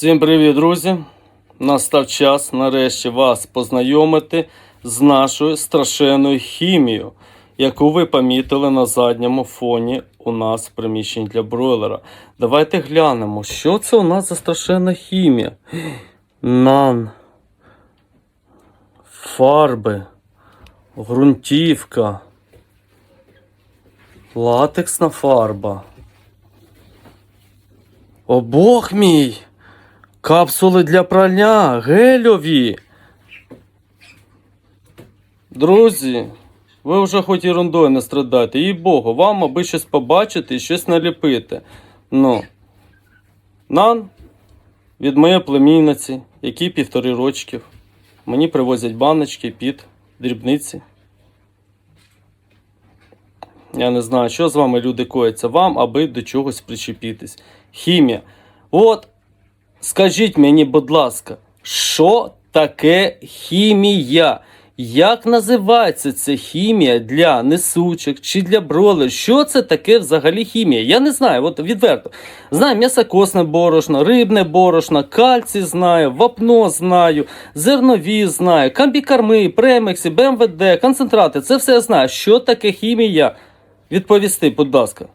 Всім привіт, друзі! Настав час нарешті вас познайомити з нашою страшенною хімією, яку ви помітили на задньому фоні у нас в приміщенні для бройлера. Давайте глянемо, що це у нас за страшенна хімія. Нан. Фарби. Грунтівка. Латексна фарба. О бог мій! Капсули для прання, гельові. Друзі, ви вже хоч ерундою не страдайте, їй Богу, вам аби щось побачити і щось наліпити. Ну, нан від моєї племінниці, якій півтори рочків. Мені привозять баночки під дрібниці. Я не знаю, що з вами люди кояться вам, аби до чогось причепітись. Хімія. От, скажіть мені, будь ласка, що таке хімія? Як називається ця хімія для несучих чи для бролер? Що це таке взагалі хімія? Я не знаю, от відверто. Знаю м'ясокосне борошно, рибне борошно, кальцій знаю, вапно знаю, зернові знаю, камбікарми, премікси, БМВД, концентрати. Це все я знаю. Що таке хімія? Відповісти, будь ласка.